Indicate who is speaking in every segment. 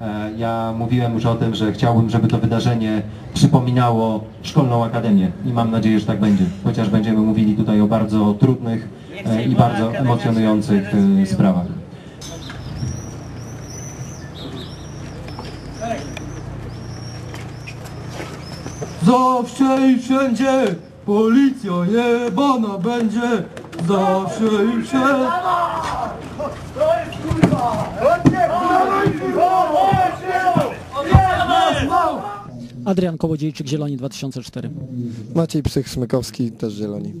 Speaker 1: E, Ja mówiłem już o tym, że chciałbym, żeby to wydarzenie przypominało szkolną akademię i mam nadzieję, że tak będzie. Chociaż będziemy mówili tutaj o bardzo trudnych e, i bardzo emocjonujących e, sprawach.
Speaker 2: Zawsze i wszędzie policja jebana będzie. Zawsze i wszędzie.
Speaker 3: Adrian Kołodziejczyk, Zieloni 2004.
Speaker 4: Maciej Psych-Smykowski, też Zieloni.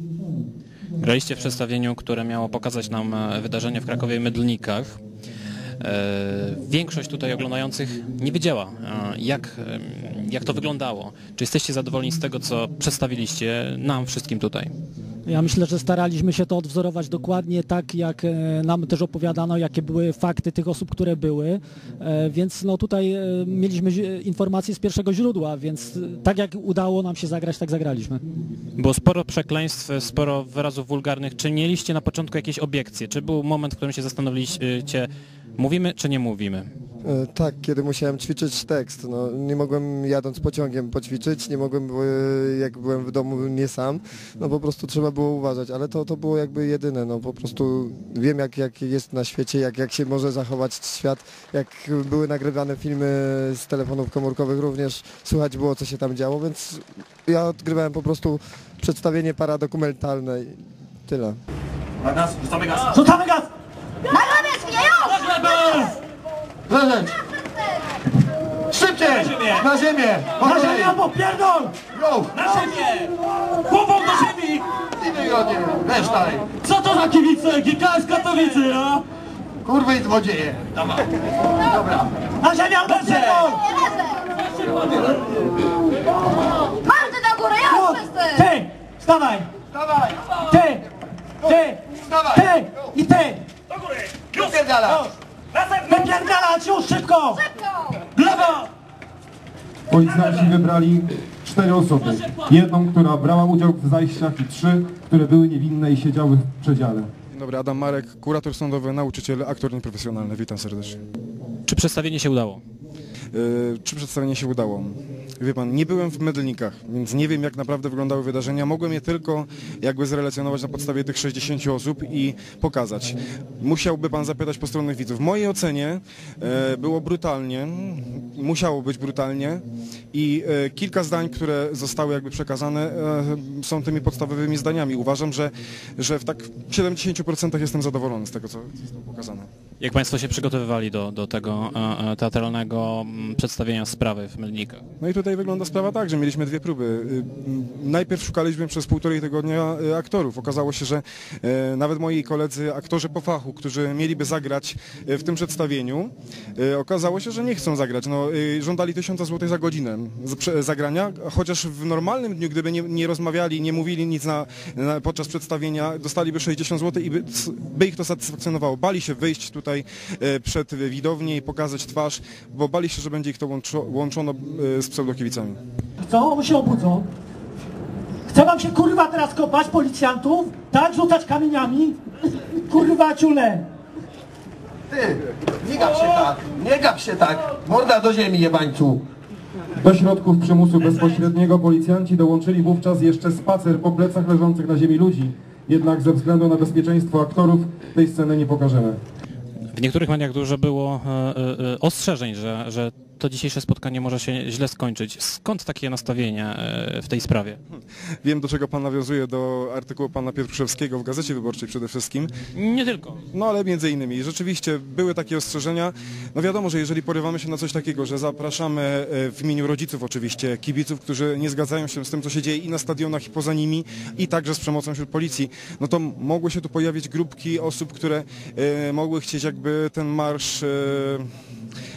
Speaker 5: Graliście w przedstawieniu, które miało pokazać nam e, wydarzenie w Krakowie Mydlnikach. E, Większość tutaj oglądających nie wiedziała, e, jak, jak to wyglądało. Czy jesteście zadowoleni z tego, co przedstawiliście nam wszystkim tutaj?
Speaker 3: Ja myślę, że staraliśmy się to odwzorować dokładnie tak, jak e, nam też opowiadano, jakie były fakty tych osób, które były, E, więc no tutaj e, mieliśmy informacje z pierwszego źródła, więc tak jak udało nam się zagrać, tak zagraliśmy.
Speaker 5: Było sporo przekleństw, sporo wyrazów wulgarnych. Czy mieliście na początku jakieś obiekcje? Czy był moment, w którym się zastanowiliście, mówimy czy nie mówimy?
Speaker 4: E, Tak, kiedy musiałem ćwiczyć tekst. No, nie mogłem jadąc pociągiem poćwiczyć, nie mogłem, e, jak byłem w domu nie sam. No po prostu trzeba było uważać, ale to, to było jakby jedyne. No po prostu wiem jak, jak jest na świecie, jak, jak się może zachować świat. Jak były nagrywane filmy z telefonów komórkowych również słychać było co się tam działo, więc ja odgrywałem po prostu przedstawienie paradokumentalne i tyle.
Speaker 2: Rzucamy gaz!
Speaker 6: Leżeć! Szybciej! Na ziemię!
Speaker 2: Na ziemię albo pierdol!
Speaker 6: Go!
Speaker 2: Na ziemię! Głową do ziemi!
Speaker 6: I wygodnie! Leż dalej!
Speaker 2: Co to za kibice? GKS Katowice, no?
Speaker 6: Kurwy i złodzieje! Dawaj! Dobra!
Speaker 2: Na ziemię albo pierdol!
Speaker 7: Marty na górę, ja wszyscy!
Speaker 2: Ty! Wstawaj!
Speaker 6: Dawaj!
Speaker 2: Ty! Ty!
Speaker 6: Wstawaj!
Speaker 2: Ty! I ty!
Speaker 6: Wypierdala!
Speaker 2: Wypierdalać już szybko! W Lewo!
Speaker 8: Policjanci wybrali cztery osoby. Jedną, która brała udział w zajściach i trzy, które były niewinne i siedziały w przedziale.
Speaker 9: Dzień dobry, Adam Marek, kurator sądowy, nauczyciel, aktor nieprofesjonalny. Witam serdecznie.
Speaker 5: Czy przedstawienie się udało?
Speaker 9: Yy, czy przedstawienie się udało? Wie pan, nie byłem w Medlnikach, więc nie wiem jak naprawdę wyglądały wydarzenia. Mogłem je tylko jakby zrelacjonować na podstawie tych 60 osób i pokazać. Musiałby pan zapytać postronnych widzów. W mojej ocenie e, było brutalnie, musiało być brutalnie i e, kilka zdań, które zostały jakby przekazane e, są tymi podstawowymi zdaniami. Uważam, że, że w tak 70% jestem zadowolony z tego, co zostało pokazane.
Speaker 5: Jak Państwo się przygotowywali do, do tego e, e, teatralnego mm, przedstawienia sprawy w Mydlnikach?
Speaker 9: No i tutaj wygląda sprawa tak, że mieliśmy dwie próby. Y, Najpierw szukaliśmy przez półtorej tygodnia y, aktorów. Okazało się, że e, nawet moi koledzy, aktorzy po fachu, którzy mieliby zagrać w tym przedstawieniu, okazało się, że nie chcą zagrać. No, y, żądali 1000 zł za godzinę zagrania, chociaż w normalnym dniu, gdyby nie, nie rozmawiali, nie mówili nic na, na, podczas przedstawienia, dostaliby 60 zł i by, by ich to satysfakcjonowało. Bali się wyjść tutaj przed widownię i pokazać twarz, bo bali się, że będzie ich to łączo, łączono z pseudokiewicami.
Speaker 2: Co? się obudzą. Chce wam się kurwa teraz kopać policjantów? Tak? Rzucać kamieniami? Kurwa ciule!
Speaker 6: Ty! Nie gap się tak! Nie gap się tak! Morda do ziemi, jebańcu!
Speaker 8: Do środków przymusu bezpośredniego policjanci dołączyli wówczas jeszcze spacer po plecach leżących na ziemi ludzi. Jednak ze względu na bezpieczeństwo aktorów tej sceny nie pokażemy.
Speaker 5: W niektórych mediach dużo było e, e, e, ostrzeżeń, że, że to dzisiejsze spotkanie może się źle skończyć. Skąd takie nastawienie e, w tej sprawie?
Speaker 9: Wiem, do czego pan nawiązuje, do artykułu pana Pietruszewskiego w Gazecie Wyborczej przede wszystkim.
Speaker 5: Nie tylko.
Speaker 9: No ale między innymi. Rzeczywiście były takie ostrzeżenia. No wiadomo, że jeżeli porywamy się na coś takiego, że zapraszamy e, w imieniu rodziców oczywiście, kibiców, którzy nie zgadzają się z tym, co się dzieje i na stadionach, i poza nimi, i także z przemocą wśród policji, no to mogły się tu pojawić grupki osób, które e, mogły chcieć jakby ten marsz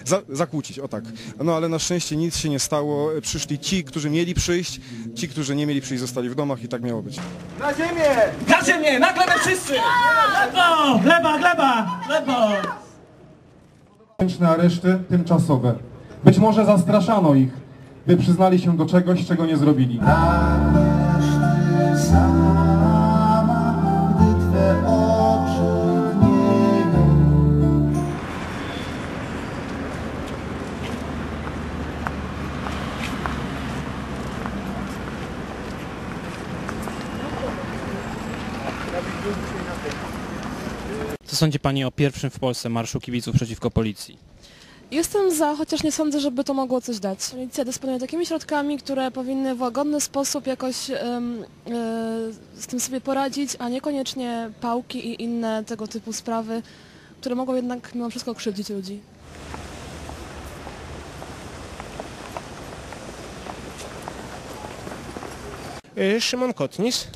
Speaker 9: za, zakłócić, o tak. No ale na szczęście nic się nie stało. Przyszli ci, którzy mieli przyjść, ci, którzy nie mieli przyjść, zostali w domach i tak miało być.
Speaker 6: Na ziemię!
Speaker 2: Na ziemię! Na glebę wszyscy! Lewo! Gleba, gleba! Lewo!
Speaker 8: Ręczne areszty tymczasowe. Być może zastraszano ich, by przyznali się do czegoś, czego nie zrobili.
Speaker 5: Sądzi Pani o pierwszym w Polsce marszu kibiców przeciwko policji?
Speaker 10: Jestem za, chociaż nie sądzę, żeby to mogło coś dać. Policja dysponuje takimi środkami, które powinny w łagodny sposób jakoś e, z tym sobie poradzić, a niekoniecznie pałki i inne tego typu sprawy, które mogą jednak mimo wszystko krzywdzić ludzi.
Speaker 11: Y, Szymon Kotnis.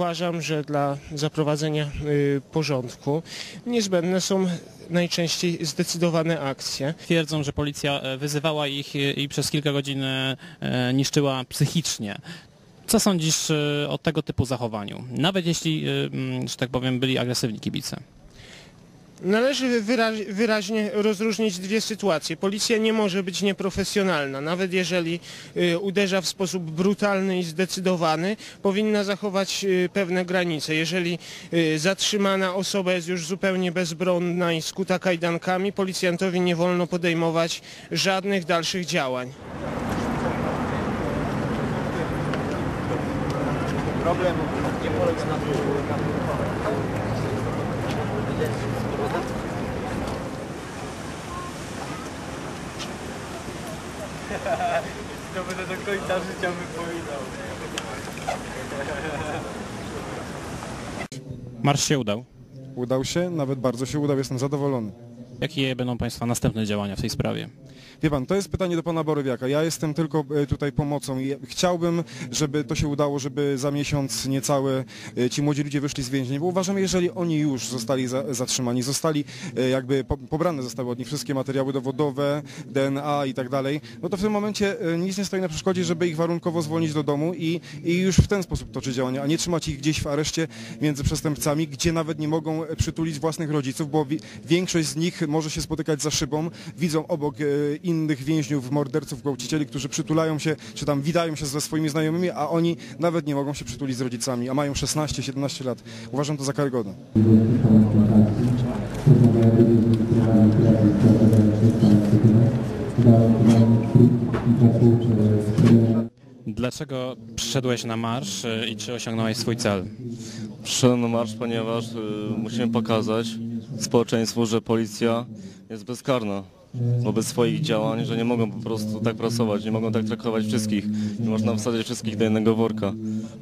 Speaker 11: Uważam, że dla zaprowadzenia y, porządku niezbędne są najczęściej zdecydowane akcje.
Speaker 5: Twierdzą, że policja e, wyzywała ich i i przez kilka godzin e, e, niszczyła psychicznie. Co sądzisz e, o tego typu zachowaniu? Nawet jeśli, e, mm, że tak powiem, byli agresywni kibice.
Speaker 11: Należy wyraź, wyraźnie rozróżnić dwie sytuacje. Policja nie może być nieprofesjonalna. Nawet jeżeli y, uderza w sposób brutalny i zdecydowany, powinna zachować y, pewne granice. Jeżeli y, zatrzymana osoba jest już zupełnie bezbronna i skuta kajdankami, policjantowi nie wolno podejmować żadnych dalszych działań.
Speaker 5: Marsz się udał.
Speaker 9: Udał się, nawet bardzo się udał, jestem zadowolony.
Speaker 5: Jakie będą Państwa następne działania w tej sprawie?
Speaker 9: Wie pan, to jest pytanie do pana Borowiaka. Ja jestem tylko e, tutaj pomocą i chciałbym, żeby to się udało, żeby za miesiąc niecałe e, ci młodzi ludzie wyszli z więzień, bo uważam, jeżeli oni już zostali za, zatrzymani, zostali e, jakby po, pobrane zostały od nich wszystkie materiały dowodowe, DNA i tak dalej, no to w tym momencie nic nie stoi na przeszkodzie, żeby ich warunkowo zwolnić do domu i, i już w ten sposób toczyć działania, a nie trzymać ich gdzieś w areszcie między przestępcami, gdzie nawet nie mogą przytulić własnych rodziców, bo wi- większość z nich może się spotykać za szybą, widzą obok e, innych więźniów, morderców, gwałcicieli, którzy przytulają się, czy tam witają się ze swoimi znajomymi, a oni nawet nie mogą się przytulić z rodzicami, a mają 16-17 lat. Uważam to za karygodne.
Speaker 5: Dlaczego przyszedłeś na marsz e, i czy osiągnąłeś swój cel?
Speaker 12: Na marsz, ponieważ y, musimy pokazać społeczeństwu, że policja jest bezkarna wobec swoich działań, że nie mogą po prostu tak pracować, nie mogą tak traktować wszystkich. Nie można wsadzić wszystkich do jednego worka.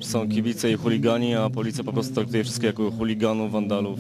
Speaker 12: Są kibice i chuligani, a policja po prostu traktuje wszystkich jako chuliganów, wandalów.